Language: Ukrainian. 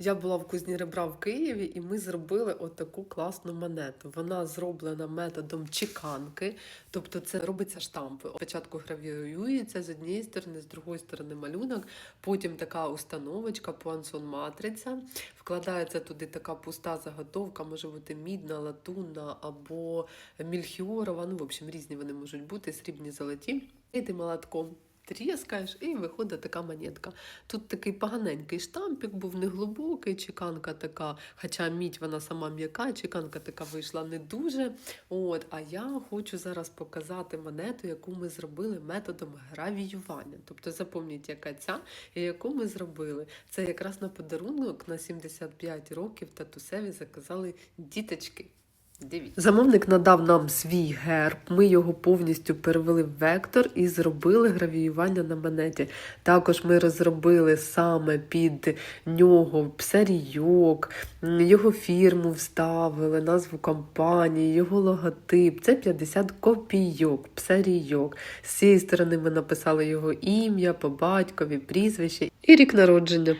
Я була в кузні ребра в Києві, і ми зробили отаку класну монету. Вона зроблена методом чеканки, тобто це робиться штампи. Спочатку гравіюється з однієї сторони, з другої сторони малюнок, потім така установочка, пуансон матриця. Вкладається туди така пуста заготовка, може бути мідна, латунна або мільхіорова. Ну, в общем, різні вони можуть бути, срібні золоті. І ти молотком тріскаєш, і виходить така монетка. Тут такий поганенький штампик був неглибокий, чеканка така, хоча мідь вона сама м'яка, чеканка така вийшла не дуже. От, а я хочу зараз показати монету, яку ми зробили методом гравіювання. Тобто запам'ятайте, яка ця і яку ми зробили. Це якраз на подарунок на 75 років татусеві заказали діточки. Дивіться. Замовник надав нам свій герб, ми його повністю перевели в вектор і зробили гравіювання на монеті. Також ми розробили саме під нього псарійок, його фірму вставили, назву компанії, його логотип. Це 50 копійок, псарійок. З цієї сторони ми написали його ім'я, по батькові, прізвище і рік народження.